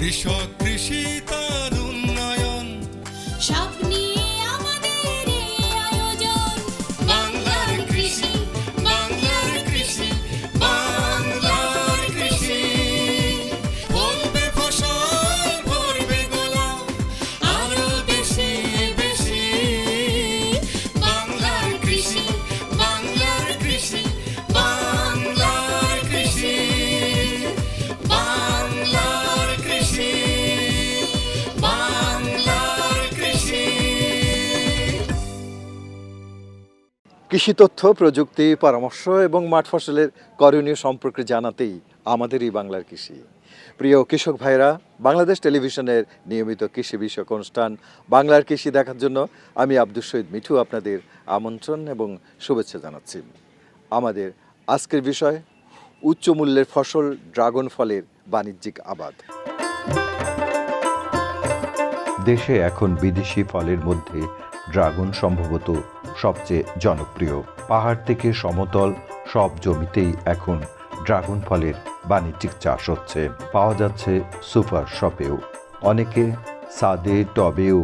কৃষক কৃষি তার কৃষি তথ্য, প্রযুক্তি, পরামর্শ এবং মাঠ ফসলের করণীয় সম্পর্কে জানাতেই আমাদেরই বাংলার কৃষি। প্রিয় কৃষক ভাইরা বাংলাদেশ টেলিভিশনের নিয়মিত কৃষি বিষয়ক অনুষ্ঠান বাংলার কৃষি দেখার জন্য আমি আব্দুল শহীদ মিঠু আপনাদের আমন্ত্রণ এবং শুভেচ্ছা জানাচ্ছি। আমাদের আজকের বিষয়, উচ্চ মূল্যের ফসল ড্রাগন ফলের বাণিজ্যিক আবাদ। দেশে এখন বিদেশি ফলের মধ্যে ড্রাগন সম্ভবত সবচেয়ে জনপ্রিয়। পাহাড় থেকে সমতল, সব জমিতেই এখন ড্রাগন ফলের বাণিজ্যিক চাষ হচ্ছে। পাওয়া যাচ্ছে সুপার শপেও। অনেকে সাদে, টবেও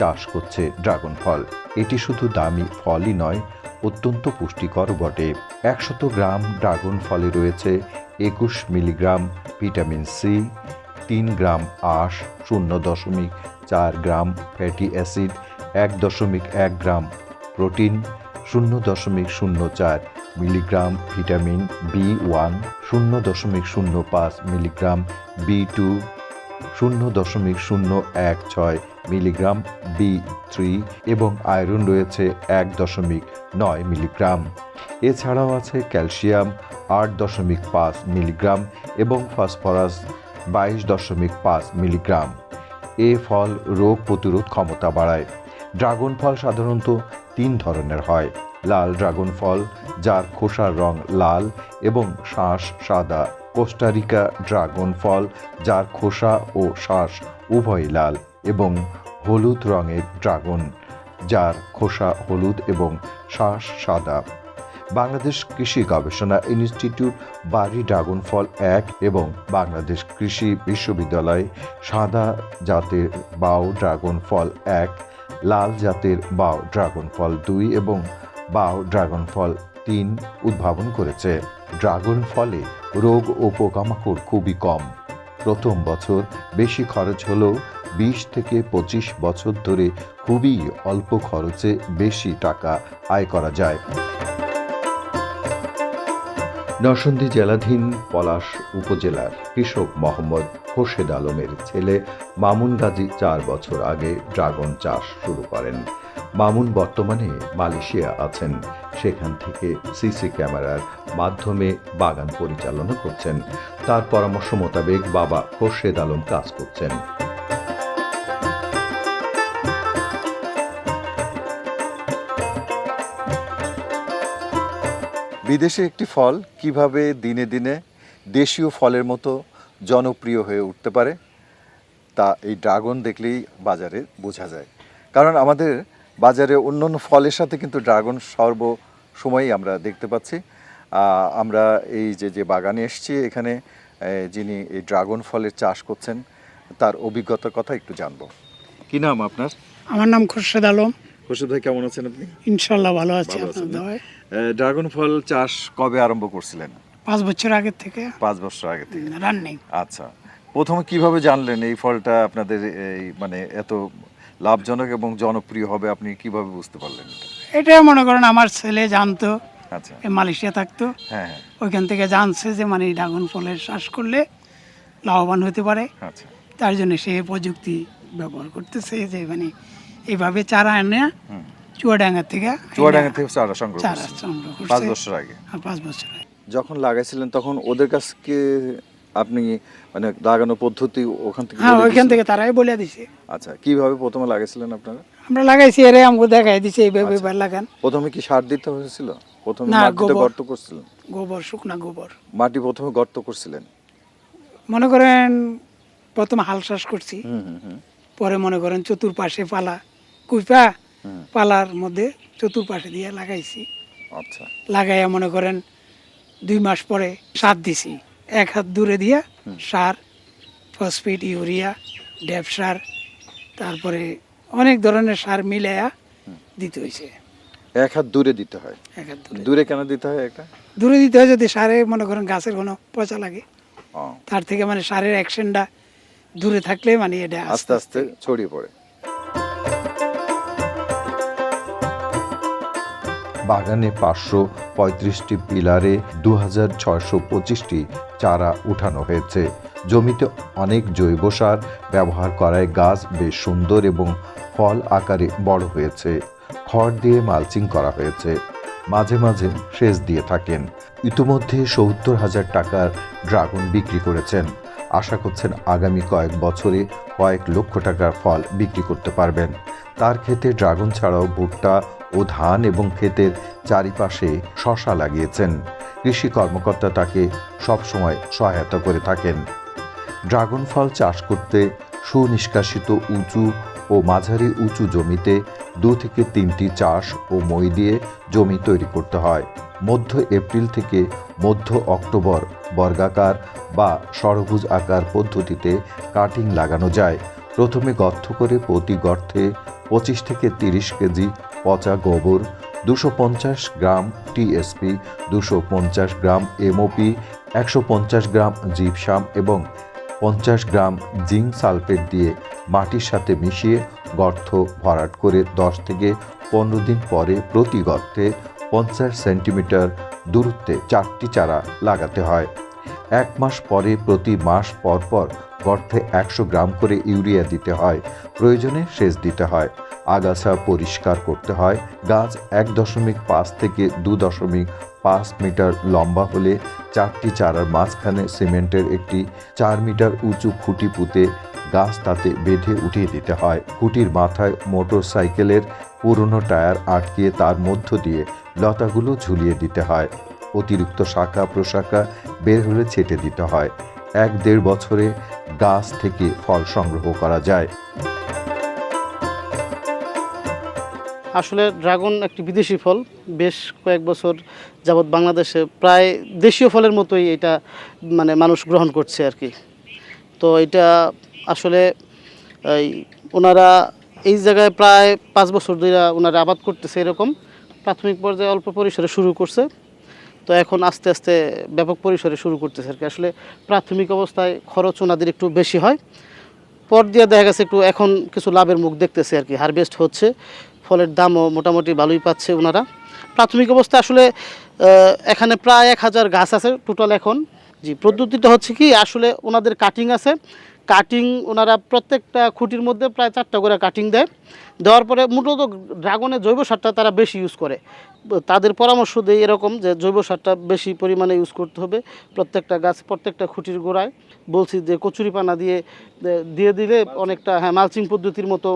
চাষ করছে ড্রাগন ফল। এটি শুধু দামি ফলই নয়, অত্যন্ত পুষ্টিকর বটে। একশত গ্রাম ড্রাগন ফলে রয়েছে একুশ মিলিগ্রাম ভিটামিন সি, তিন গ্রাম আঁশ, শূন্য দশমিক চার গ্রাম ফ্যাটি অ্যাসিড, এক দশমিক এক গ্রাম প্রোটিন শূন্য দশমিক শূন্য চার মিলিগ্রাম ভিটামিন বি ওয়ান শূন্য দশমিক শূন্য পাঁচ মিলিগ্রাম বি টু শূন্য দশমিক শূন্য এক ছয় মিলিগ্রাম বি থ্রি এবং আয়রন রয়েছে এক দশমিক নয় মিলিগ্রাম। এছাড়াও আছে ক্যালসিয়াম আট দশমিক পাঁচ মিলিগ্রাম এবং ফসফরাস বাইশ দশমিক পাঁচ মিলিগ্রাম। এ ফল রোগ প্রতিরোধ ক্ষমতা বাড়ায়। ড্রাগন ফল সাধারণত তিন ধরনের হয়। লাল ড্রাগন ফল যার খোসার রং লাল, এবং শাঁস সাদা। কোস্টারিকা ড্রাগন ফল যার খোসা ও শ্বাস উভয়ই লাল, এবং হলুদ রঙের ড্রাগন, যার খোসা হলুদ এবং শ্বাস সাদা। বাংলাদেশ কৃষি গবেষণা ইনস্টিটিউট বাড়ি ড্রাগন ফল এক এবং বাংলাদেশ কৃষি বিশ্ববিদ্যালয় সাদা জাতের বাও ড্রাগন ফল এক লাল জাতের বাও ড্রাগন ফল দুই এবং বাও ড্রাগন ফল তিন উদ্ভাবন করেছে। ড্রাগন ফলে রোগ ও পোকামাকড় খুবই কম। প্রথম বছর বেশি খরচ হলেও বিশ থেকে পঁচিশ বছর ধরে খুবই অল্প খরচে বেশি টাকা আয় করা যায়। নরসিংদী জেলাধীন পলাশ উপজেলার কৃষক মোহাম্মদ খোরশেদ আলমের ছেলে মামুন গাজী চার বছর আগে ড্রাগন চাষ শুরু করেন। মামুন বর্তমানে মালয়েশিয়া আছেন। সেখান থেকে সিসি ক্যামেরার মাধ্যমে বাগান পরিচালনা করছেন। তার পরামর্শ মোতাবেক বাবা খোরশেদ আলম কাজ করছেন। বিদেশে একটি ফল কীভাবে দিনে দিনে দেশীয় ফলের মতো জনপ্রিয় হয়ে উঠতে পারে, তা এই ড্রাগন দেখলেই বাজারে বোঝা যায়। কারণ আমাদের বাজারে অন্য অন্য ফলের সাথে কিন্তু ড্রাগন সর্ব সময়ই আমরা দেখতে পাচ্ছি। আমরা এই যে যে বাগানে এসেছি, এখানে যিনি এই ড্রাগন ফলের চাষ করছেন, তার অভিজ্ঞতার কথা একটু জানব। কি নাম আপনার? আমার নাম খুরশেদ আলম। খুরশিদ ভাই কেমন আছেন আপনি? ইনশাল্লাহ ভালো আছি আপনার ড্রাগন ফল চাষ কবে আরম্ভ করছিলেন? পাঁচ বছর আগের থেকে। পাঁচ বছর আগে থেকে। রানিং আচ্ছা প্রথমে কীভাবে জানলেন এই ফলটা আপনাদের এই মানে এত লাভজনক এবং জনপ্রিয় হবে আপনি কীভাবে বুঝতে পারলেন এটা? এটা মনে করেন আমার ছেলে জানতো আচ্ছা। মালয়েশিয়া থাকতো। হ্যাঁ হ্যাঁ। ওইখান থেকে জানছে যে মানে ড্রাগন ফলের চাষ করলে লাভবান হতে পারে। আচ্ছা। তার জন্য সে প্রযুক্তি ব্যবহার করতেছে যে মানে এইভাবে চারা এনে। চুয়াডাঙ্গা থেকে চুয়াডাঙ্গা থেকে চারা সংগ্রহ চারা সংগ্রহ পাঁচ বছর আগে। হ্যাঁ, পাঁচ বছর আগে। যখন লাগাইছিলেন তখন ওদের কাছকে আপনি মানে লাগানো পদ্ধতি ওখান থেকে হ্যাঁ ওইখান থেকে তারাই বলে দিছে। আচ্ছা কীভাবে প্রথমে লাগাইছিলেন আপনারা? আমরা লাগাইছি এরে আমাকে দেখাই দিছে এইভাবে আচ্ছা। এবার লাগান। প্রথমে কি সার দিতে হয়েছিল? প্রথমে মাটিতে গর্ত করছিলেন? গোবর শুকনা গোবর। মাটি প্রথমে গর্ত করছিলেন? মনে করেন প্রথম হাল চাষ করছি। হুম হুম হুম। পরে মনে করেন চতুর্পাশে পালা। কুইপা পালার মধ্যে চতুর্পাশে দিয়ে লাগাইছি। আচ্ছা। লাগাইয়া মনে করেন দুই মাস পরে সার দিছি। এক হাত দূরে দিয়া সার ফসফেট ইউরিয়া ড্যাপ সার তারপরে অনেক ধরনের সার মিলাইয়া দিতে হয়েছে এক হাত দূরে দিতে হয়? এক হাত দূরে। দূরে কেন দিতে হয় একটা? দূরে দিতে হয় যদি সারে মনে করেন গাছের কোনো পচা লাগে। তার থেকে মানে সারের অ্যাকশনটা দূরে থাকলে মানে এটা আস্তে আস্তে ছড়িয়ে পড়ে। বাগানে পাঁচশো পঁয়ত্রিশটি পিলারে দু হাজার ছয়শো পঁচিশটি চারা উঠানো হয়েছে। জমিতে অনেক জৈব সার ব্যবহার করায় গাছ বেশ সুন্দর এবং ফল আকারে বড় হয়েছে। খড় দিয়ে মালচিং করা হয়েছে। মাঝে মাঝে সেচ দিয়ে থাকেন। ইতিমধ্যে সত্তর হাজার টাকার ড্রাগন বিক্রি করেছেন। আশা করছেন আগামী কয়েক বছরে কয়েক লক্ষ টাকার ফল বিক্রি করতে পারবেন। তার ক্ষেতে ড্রাগন ছাড়াও ভুট্টা ও ধান এবং ক্ষেতের চারিপাশে শশা লাগিয়েছেন। কৃষি কর্মকর্তা তাকে সবসময় সহায়তা করে থাকেন। ড্রাগন ফল চাষ করতে সুনিষ্কাশিত উঁচু ও মাঝারি উঁচু জমিতে দু থেকে তিনটি চাষ ও মই দিয়ে জমি তৈরি করতে হয়। মধ্য এপ্রিল থেকে মধ্য অক্টোবর বর্গাকার বা ষড়ভুজ আকার পদ্ধতিতে কাটিং লাগানো যায়। প্রথমে গর্ত করে প্রতি গর্তে পঁচিশ থেকে তিরিশ কেজি পচা গোবর, দুশো পঞ্চাশ গ্রাম টিএসপি দুশো পঞ্চাশ গ্রাম এমওপি একশো পঞ্চাশ গ্রাম জিপসাম এবং পঞ্চাশ গ্রাম জিঙ্ক সালফেট দিয়ে মাটির সাথে মিশিয়ে গর্ত ভরাট করে দশ থেকে পনেরো দিন পরে প্রতি গর্তে পঞ্চাশ সেন্টিমিটার দূরত্বে চারটি চারা লাগাতে হয়। এক মাস পরে প্রতি মাস পর পর গর্তে একশো গ্রাম করে ইউরিয়া দিতে হয়। প্রয়োজনে সেচ দিতে হয়। আগাছা পরিষ্কার করতে হয়। গাছ এক দশমিক পাঁচ থেকে দু দশমিক পাঁচ মিটার লম্বা হলে চারটি চারার মাঝখানে সিমেন্টের একটি চার মিটার উঁচু খুঁটি পুঁতে গাছ তাতে বেঁধে উঠিয়ে দিতে হয়। খুঁটির মাথায় মোটর সাইকেলের পুরনো টায়ার আটকিয়ে তার মধ্য দিয়ে লতাগুলো ঝুলিয়ে দিতে হয়। অতিরিক্ত শাখা প্রশাখা বের হলে ছেটে দিতে হয়। এক দেড় বছরে গাছ থেকে ফল সংগ্রহ করা যায়। আসলে ড্রাগন একটি বিদেশি ফল। বেশ কয়েক বছর যাবৎ বাংলাদেশে প্রায় দেশীয় ফলের মতোই এটা মানে মানুষ গ্রহণ করছে আর কি। তো এটা আসলে এই ওনারা এই জায়গায় প্রায় পাঁচ বছর ধরে ওনারা আবাদ করতেছে এরকম। প্রাথমিক পর্যায়ে অল্প পরিসরে শুরু করছে। তো এখন আস্তে আস্তে ব্যাপক পরিসরে শুরু করতেছে আর কি। আসলে প্রাথমিক অবস্থায় খরচ ওনাদের একটু বেশি হয়। পর দিয়ে দেখা গেছে একটু এখন কিছু লাভের মুখ দেখতেছে আর কি। হারভেস্ট হচ্ছে। ফলের দামও মোটামুটি ভালোই পাচ্ছে ওনারা। প্রাথমিক অবস্থা আসলে এখানে প্রায় এক হাজার গাছ আছে টোটাল এখন। জি পদ্ধতিটা হচ্ছে কি, আসলে ওনাদের কাটিং আছে। কাটিং ওনারা প্রত্যেকটা খুঁটির মধ্যে প্রায় চারটা করে কাটিং দেয়। দেওয়ার পরে মূলত ড্রাগনের জৈব সারটা তারা বেশি ইউজ করে। তাদের পরামর্শ দেয় এরকম যে জৈব সারটা বেশি পরিমাণে ইউজ করতে হবে। প্রত্যেকটা গাছ, প্রত্যেকটা খুঁটির গোড়ায়। বলছি যে কচুরি পানা দিয়ে দিয়ে দিলে অনেকটা হ্যাঁ মালচিং পদ্ধতির মতো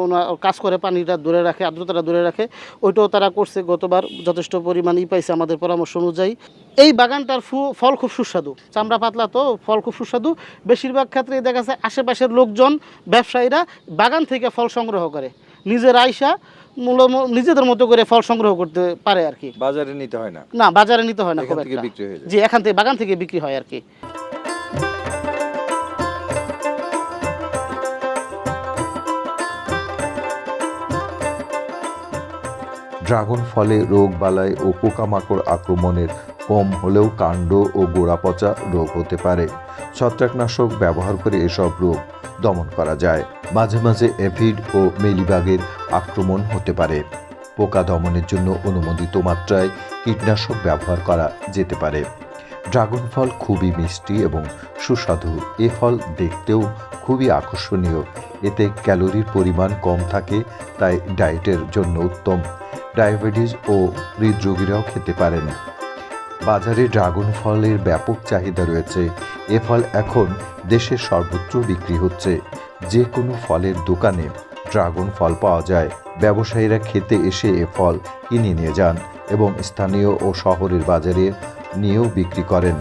কাজ করে, পানিটা ধরে রাখে, আর্দ্রতাটা ধরে রাখে। ওইটাও তারা করছে গতবার, যথেষ্ট পরিমাণ ই পাইছে আমাদের পরামর্শ অনুযায়ী। এই বাগানটার ফু ফল খুব সুস্বাদু। চামড়া পাতলা তো ফল খুব সুস্বাদু। বেশিরভাগ ক্ষেত্রে দেখা যাচ্ছে আশেপাশের লোকজন ব্যবসায়ীরা বাগান থেকে ফল সংগ্রহ করে। নিজের আয়সা মূল নিজেদের মতো করে ফল সংগ্রহ করতে পারে আর কি। বাজারে নিতে হয় না? না বাজারে নিতে হয় না খুব একটা। হয়ে। জি এখান থেকে বাগান থেকে বিক্রি হয় আর কি। ড্রাগন ফলে রোগ বালাই ও পোকামাকড় আক্রমণের কম হলেও কাণ্ড ও গোড়া পচা রোগ হতে পারে। ছত্রাকনাশক ব্যবহার করে এসব রোগ দমন করা যায়। মাঝে মাঝে এভিড ও মেলিবাগের আক্রমণ হতে পারে। পোকা দমনের জন্য অনুমোদিত মাত্রায় কীটনাশক ব্যবহার করা যেতে পারে। ড্রাগন ফল খুবই মিষ্টি এবং সুস্বাদু। এ ফল দেখতেও খুবই আকর্ষণীয়। এতে ক্যালোরির পরিমাণ কম থাকে, তাই ডায়েটের জন্য উত্তম। ডায়াবেটিস ও হৃদরোগীরাও খেতে পারেন। বাজারে ড্রাগন ফলের ব্যাপক চাহিদা রয়েছে। এ ফল এখন দেশের সর্বত্র বিক্রি হচ্ছে। যে কোনো ফলের দোকানে ড্রাগন ফল পাওয়া যায়। ব্যবসায়ীরা খেতে এসে এ ফল কিনে নিয়ে যান এবং স্থানীয় ও শহরের বাজারে নিয়েও বিক্রি করেন।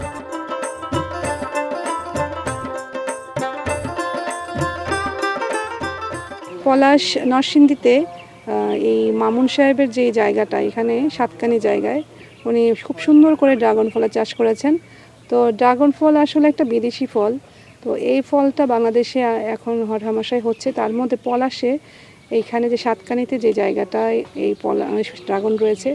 পলাশ নরসিংদীতে এই মামুন সাহেবের যে জায়গাটা, এখানে সাতকানি জায়গায় উনি খুব সুন্দর করে ড্রাগন ফলের চাষ করেছেন। তো ড্রাগন ফল আসলে একটা বিদেশি ফল। তো এই ফলটা বাংলাদেশে এখন হরহামাশাই হচ্ছে। তার মধ্যে পলাশে এইখানে যে সাতকানিতে যে জায়গাটায় এই পলা, ড্রাগন রয়েছে,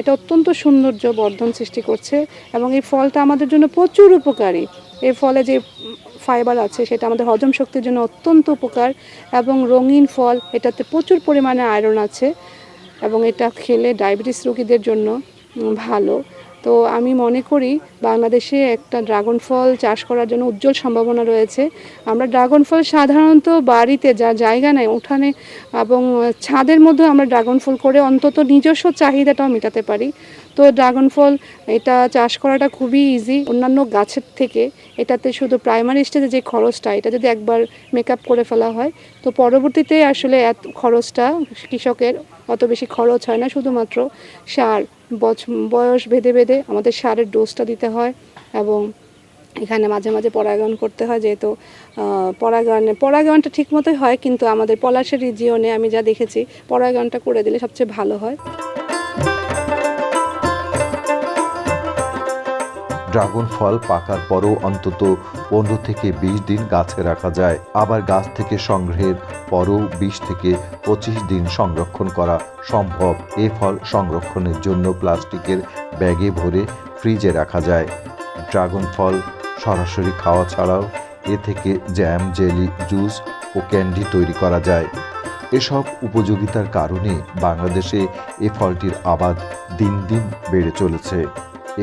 এটা অত্যন্ত সৌন্দর্য বর্ধন সৃষ্টি করছে এবং এই ফলটা আমাদের জন্য প্রচুর উপকারী। এই ফলে যে ফাইবার আছে, সেটা আমাদের হজম শক্তির জন্য অত্যন্ত উপকার এবং রঙিন ফল, এটাতে প্রচুর পরিমাণে আয়রন আছে এবং এটা খেলে ডায়াবেটিস রোগীদের জন্য ভালো। তো আমি মনে করি বাংলাদেশে একটা ড্রাগন ফল চাষ করার জন্য উজ্জ্বল সম্ভাবনা রয়েছে। আমরা ড্রাগন ফল সাধারণত বাড়িতে যা জায়গা নেয় উঠানে এবং ছাদের মধ্যে আমরা ড্রাগন ফল করে অন্তত নিজস্ব চাহিদাটাও মেটাতে পারি। তো ড্রাগন ফল এটা চাষ করাটা খুবই ইজি অন্যান্য গাছের থেকে এটাতে শুধু প্রাইমারি স্টেজে যে খরচটা, এটা যদি একবার মেকআপ করে ফেলা হয়, তো পরবর্তীতে আসলে এত খরচটা কৃষকের অত বেশি খরচ হয় না, শুধুমাত্র সার। বয়স ভেদে ভেদে আমাদের সারের ডোজটা দিতে হয় এবং এখানে মাঝে মাঝে পরাগায়ন করতে হয়, যেহেতু পরাগায়নে, পরাগায়নটা ঠিক মতোই হয়, কিন্তু আমাদের পলাশের রিজিয়নে আমি যা দেখেছি, পরাগায়নটা করে দিলে সবচেয়ে ভালো হয়। ড্রাগন ফল পাকার পরও অন্তত পনেরো থেকে বিশ দিন গাছে রাখা যায়। আবার গাছ থেকে সংগ্রহের পরও বিশ থেকে পঁচিশ দিন সংরক্ষণ করা সম্ভব। এ ফল সংরক্ষণের জন্য প্লাস্টিকের ব্যাগে ভরে ফ্রিজে রাখা যায়। ড্রাগন ফল সরাসরি খাওয়া ছাড়াও এ থেকে জ্যাম, জেলি, জুস ও ক্যান্ডি তৈরি করা যায়। এসব উপযোগিতার কারণে বাংলাদেশে এ ফলটির আবাদ দিন দিন বেড়ে চলেছে।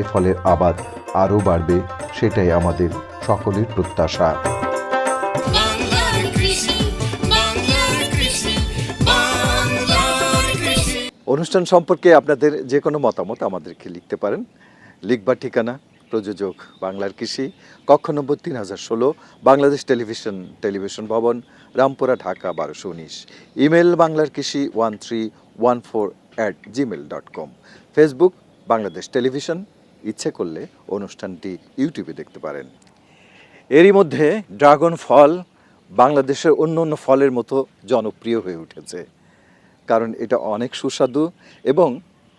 এ ফলের আবাদ আরও বাড়বে, সেটাই আমাদের সকলের প্রত্যাশা। অনুষ্ঠান সম্পর্কে আপনাদের যে কোনো মতামত আমাদেরকে লিখতে পারেন। লিখবার ঠিকানা, প্রযোজক বাংলার কৃষি কক্ষ নম্বর তিন হাজার ষোলো, বাংলাদেশ টেলিভিশন টেলিভিশন ভবন, রামপুরা, ঢাকা, বারোশো উনিশ। ইমেল বাংলার কৃষি one three one four at Gmail dot com. Facebook, Bangladesh television, ইচ্ছে করলে অনুষ্ঠানটি ইউটিউবে দেখতে পারেন। এরই মধ্যে ড্রাগন ফল বাংলাদেশের অন্য অন্য ফলের মতো জনপ্রিয় হয়ে উঠেছে। কারণ এটা অনেক সুস্বাদু এবং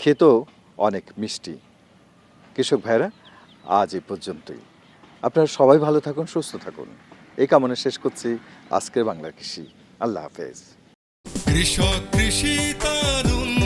খেতেও অনেক মিষ্টি। কৃষক ভাইরা আজ এ পর্যন্তই। আপনারা সবাই ভালো থাকুন, সুস্থ থাকুন। এই কামনা শেষ করছি। আজকের বাংলা কৃষি। আল্লাহ হাফেজ। কৃষক কৃষি তারুণ্য